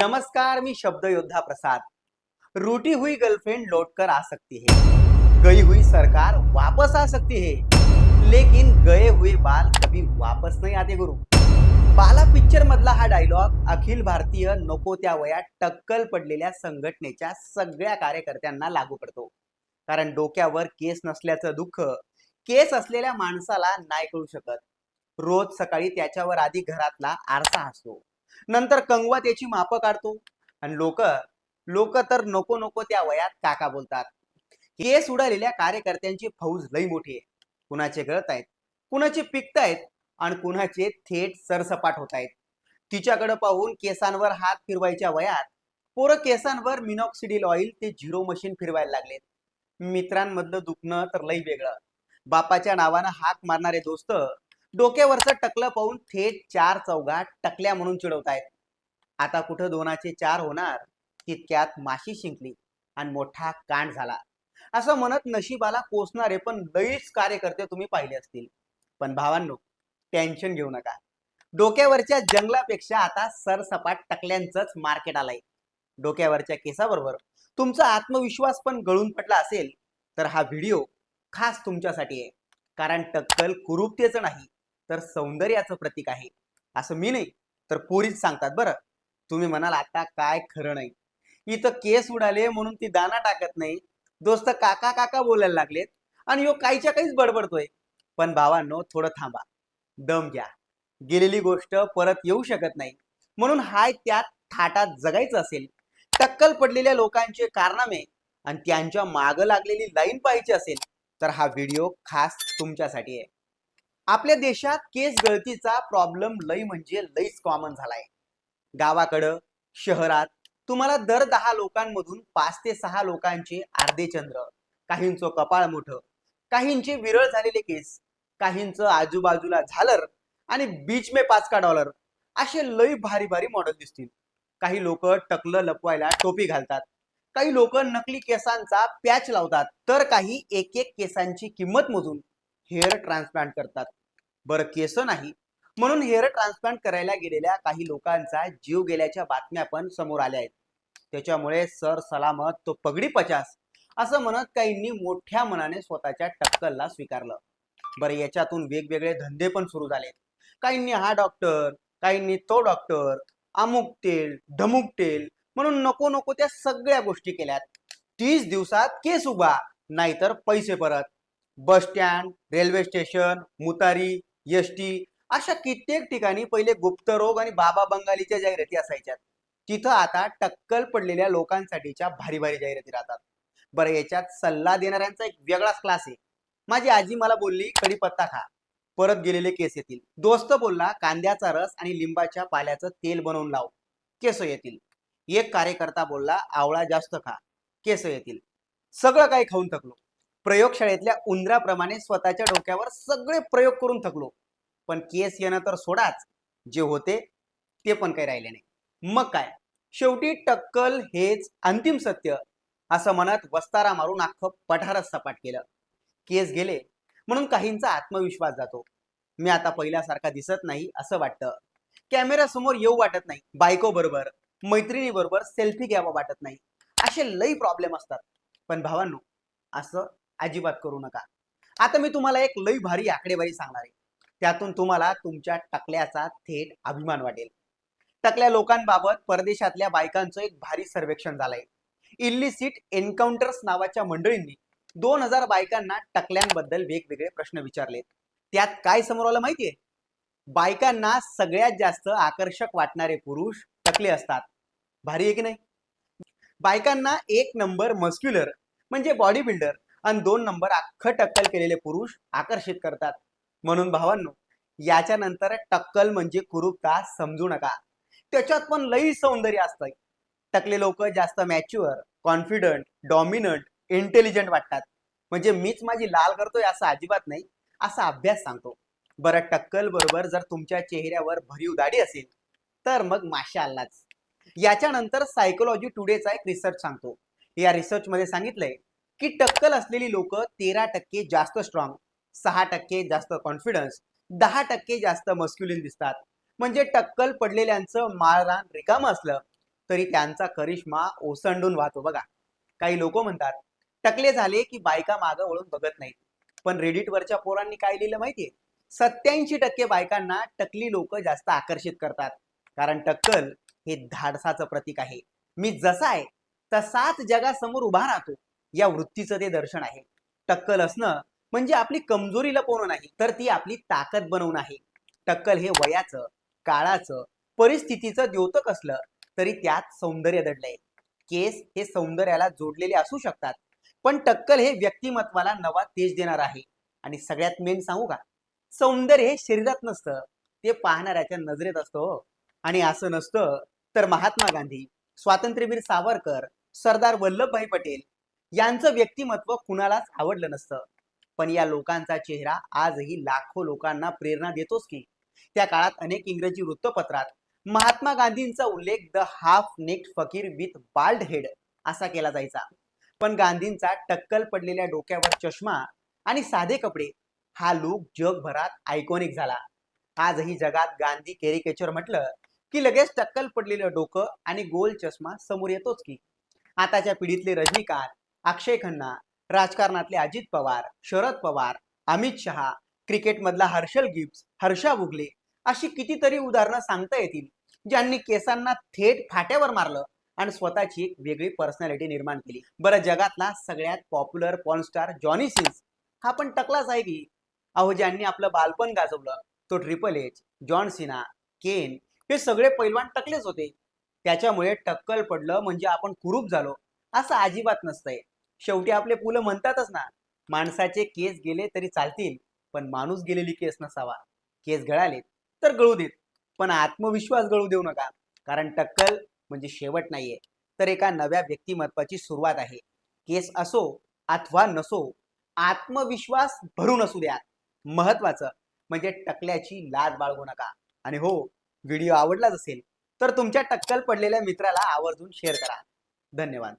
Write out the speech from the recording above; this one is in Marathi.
नमस्कार मी शब्द योद्धा प्रसाद. रूटी हुई गर्लफ्रेंड लौट कर आ सकती है. गई हुई सरकार वापस आ सकती है. लेकिन गए हुए बाल कभी वापस नहीं आते गुरु. बाला पिक्चर मधला हा डायलॉग अखिल भारतीय नको त्या वयात टक्कल पडलेल्या संघटनेच्या सगळ्या कार्यकर्त्यांना लागू पडतो. कारण डोक्यावर केस नसल्याचं दुःख केस असलेल्या माणसाला नाही कळू शकत. रोज सकाळी त्याच्यावर आधी घरातला आरसा असतो. नंतर कंगवा त्याची मापं काढतो. आणि लोक लोक तर नको नको त्या वयात काका बोलतात. केस उडालेल्या कार्यकर्त्यांची फौज लई मोठी आहे. कुणाचे गळत आहेत कुणाचे पिकतायत आणि कुणाचे थेट सरसपाट होत आहेत. तिच्याकडे पाहून केसांवर हात फिरवायच्या वयात पोरं केसांवर मिनॉक्सिडिल ऑइल ते झिरो मशीन फिरवायला लागलेत. मित्रांमधलं दुखणं तर लई वेगळं. बापाच्या नावानं हाक मारणारे दोस्त डोक्यावरचं टकलं पाहून थेट चार चौघात टकल्या म्हणून चिडवतायत. आता कुठं दोनाचे चार होणार? तितक्यात माशी शिंकली आणि मोठा कांड झाला. असं म्हणत नशिबाला कोसणारे पण लईच कार्यकर्ते तुम्ही पाहिले असतील. पण भावांनो टेन्शन घेऊ नका. डोक्यावरच्या जंगलापेक्षा आता सरसपाट टकल्यांचंच मार्केट आलंय. डोक्यावरच्या केसाबरोबर तुमचा आत्मविश्वास पण गळून पडला असेल तर हा व्हिडिओ खास तुमच्यासाठी आहे. कारण टक्कल कुरूपतेचं नाही तर सौंदर्याचं प्रतीक आहे. असं मी नाही तर पोरीच सांगतात बरं. तुम्ही म्हणाल आता काय खरं नाही. इथं केस उडाले म्हणून ती दाना टाकत नाही. दोस्त काका काका बोलायला लागलेत आणि यो काहीच्या काहीच बडबडतोय. पण भावांनो थोडं थांबा. दम घ्या. गेलेली गोष्ट परत येऊ शकत नाही. म्हणून हाय त्यात थाटात जगायचं असेल. टक्कल पडलेल्या लोकांचे कारनामे आणि त्यांच्या मागं लागलेली लाईन पाहायची असेल तर हा व्हिडिओ खास तुमच्यासाठी आहे. आपल्या देशात केस गळतीचा प्रॉब्लेम लई म्हणजे लईच कॉमन झालाय. गावाकडं शहरात तुम्हाला दर दहा लोकांमधून पाच ते सहा लोकांचे अर्धे चंद्र काहींचं कपाळ मोठं काहींचे विरळ झालेले केस काहींचं आजूबाजूला झालर आणि बीच मे पाच का डॉलर असे लई भारी भारी मॉडेल दिसतील. काही लोक टकलं लपवायला टोपी घालतात काही लोक नकली केसांचा पॅच लावतात तर काही एक एक केसांची किंमत मोजून हेअर ट्रान्सप्लांट करतात. बरं केस नाही. म्हणून हेअर ट्रान्सप्लांट करायला गेलेल्या काही लोकांचा जीव गेल्याच्या बातम्या पण समोर आल्या आहेत. त्याच्यामुळे सर सलामत तो पगडी पचास असं म्हणत काहींनी मोठ्या मनाने स्वतःच्या टक्कलला स्वीकारलं. बरं याच्यातून वेगवेगळे धंदे पण सुरू झाले. काहींनी हा डॉक्टर काहींनी तो डॉक्टर अमुक तेल ढमुक तेल म्हणून नको नको त्या सगळ्या गोष्टी केल्यात. तीस दिवसात केस उभा नाहीतर पैसे परत. बस स्टँड रेल्वे स्टेशन मुतारी एस टी अशा कित्येक ठिकाणी पहिले गुप्तरोग आणि बाबा बंगालीच्या जाहिराती असायच्या तिथं आता टक्कल पडलेल्या लोकांसाठीच्या भारी भारी जाहिराती राहतात. बरं याच्यात सल्ला देणाऱ्यांचा एक वेगळाच क्लास आहे. माझी आजी मला बोलली कडीपत्ता खा. परत गेलेले केस येतील. दोस्त बोलला कांद्याचा रस आणि लिंबाच्या पाल्याचं तेल बनवून लाव. केस येतील. एक कार्यकर्ता बोलला आवळा जास्त खा. केस येतील. सगळं काही खाऊन थकलो. प्रयोगशाळेतल्या उंदराप्रमाणे स्वतःच्या डोक्यावर सगळे प्रयोग करून थकलो. पण केस येणं तर सोडाच. जे होते ते पण काही राहिले नाही. मग काय? शेवटी टक्कल हेच अंतिम सत्य असं म्हणत वस्तारा मारून अख्खं पठारच सपाट केलं. केस गेले. म्हणून काहींचा आत्मविश्वास जातो. मी आता पहिल्यासारखा दिसत नाही असं वाटतं. कॅमेरा समोर येऊ वाटत नाही. बायको बरोबर मैत्रिणी बरोबर सेल्फी घ्यावा वाटत नाही. असे लई प्रॉब्लेम असतात. पण भावांनो असं अजिबात करू नका. आता मी तुम्हाला एक लई भारी आकडेवारी सांगणार आहे. त्यातून तुम्हाला तुमच्या टकल्याचा थेट अभिमान वाटेल. टकल्या लोकांबाबत परदेशातल्या बायकांचं एक भारी सर्वेक्षण झालंय. इल्लिसिट एन्काउंटर्स नावाच्या मंडळींनी दोन हजार बायकांना टकल्यांबद्दल वेगवेगळे प्रश्न विचारलेत. त्यात काय समोर आलं माहितीये? बायकांना सगळ्यात जास्त आकर्षक वाटणारे पुरुष टकले असतात. भारी आहे की नाही? बायकांना एक नंबर मस्क्युलर म्हणजे बॉडी बिल्डर आणि दोन नंबर अख्खं टक्कल केलेले पुरुष आकर्षित करतात. म्हणून भावांनो याच्या नंतर टक्कल म्हणजे कुरूपता समजू नका. त्याच्यात पण लई सौंदर्य असतं टकले लोक जास्त मॅच्युअर कॉन्फिडंट डॉमिनंट इंटेलिजंट वाटतात. म्हणजे मीच माझी लाल करतोय असं अजिबात नाही असा अभ्यास सांगतो. बरं टक्कल बरोबर जर तुमच्या चेहऱ्यावर भरीव दाढी असेल तर मग माशा अल्लाच. याच्यानंतर सायकोलॉजी टुडेचा एक रिसर्च सांगतो. या रिसर्च मध्ये सांगितलंय की टक्कल असलेली लोक तेरा टक्के जास्त स्ट्रॉंग सहा टक्के जास्त कॉन्फिडन्स दहा टक्के जास्त मस्क्युलिन दिसतात. म्हणजे टक्कल पडलेल्यांचं माळरान रिकामं असलं तरी त्यांचा करिश्मा ओसंडून वाहतो बघा. काही लोक म्हणतात टकले झाले की बायका मागं वळून बघत नाहीत. पण रेडिटवरच्या पोरांनी काय लिहिलं माहितीये? सत्याऐंशी टक्के बायकांना टकली लोक जास्त आकर्षित करतात. कारण टक्कल हे धाडसाचं प्रतीक आहे. मी जसा आहे तसाच जगासमोर उभा राहतो. या वृत्तीचं ते दर्शन आहे. टक्कल असणं म्हणजे आपली कमजोरीला पोहणं नाही तर ती आपली ताकद बनवणं आहे. टक्कल हे वयाचं काळाचं परिस्थितीचं द्योतक असलं तरी त्यात सौंदर्य दडलंय. केस हे सौंदर्याला जोडलेले असू शकतात पण टक्कल हे व्यक्तिमत्वाला नवा तेज देणार आहे. आणि सगळ्यात मेन सांगू का? सौंदर्य हे शरीरात नसतं ते पाहणाऱ्याच्या नजरेत असतं हो. आणि असं नसतं तर महात्मा गांधी स्वातंत्र्यवीर सावरकर सरदार वल्लभभाई पटेल यांचं व्यक्तिमत्व कुणालाच आवडलं नसतं. पण या लोकांचा चेहरा आजही लाखो लोकांना प्रेरणा देतोच की त्या काळात अनेक इंग्रजी वृत्तपत्रात महात्मा गांधींचा उल्लेख the half naked fakir with bald head असा केला जायचा. पण गांधींचा टक्कल पडलेल्या डोक्यावर चष्मा आणि साधे कपडे हा लूक जगभरात आयकॉनिक झाला. आजही जगात गांधी कॅरिकेचर म्हटलं की लगेच टक्कल पडलेलं डोकं आणि गोल चष्मा समोर येतोच की. आताच्या पिढीतले रजनीकांत अक्षय खन्ना राजकारणातले अजित पवार शरद पवार अमित शहा क्रिकेटमधला हर्षल गिब्स हर्षा बुगले अशी कितीतरी उदाहरणं सांगता येतील ज्यांनी केसांना थेट फाट्यावर मारलं आणि स्वतःची एक वेगळी पर्सनॅलिटी निर्माण केली. बरं जगातला सगळ्यात पॉप्युलर पॉनस्टार जॉनी सिन्स हा पण टकलाच आहे की? अहो ज्यांनी आपलं बालपण गाजवलं तो triple H John Cena Kane हे सगळे पैलवान टकलेच होते. त्याच्यामुळे टक्कल पडलं म्हणजे आपण कुरूप झालो असं अजिबात नसतंय. शेवटी आपले पुलं म्हणतातच ना. माणसाचे केस गेले तरी चालतील पण माणूस गेलेली केस नसावा. केस गळाले तर गळू देत पण आत्मविश्वास गळू देऊ नका. कारण टक्कल म्हणजे शेवट नाहीये. तर एका नव्या व्यक्तिमत्वाची सुरुवात आहे. केस असो अथवा नसो आत्मविश्वास भरून असू द्या. महत्वाचं म्हणजे टकल्याची लाज बाळगू नका. आणि हो व्हिडिओ आवडलाच असेल तर तुमच्या टक्कल पडलेल्या मित्राला आवर्जून शेअर करा. धन्यवाद.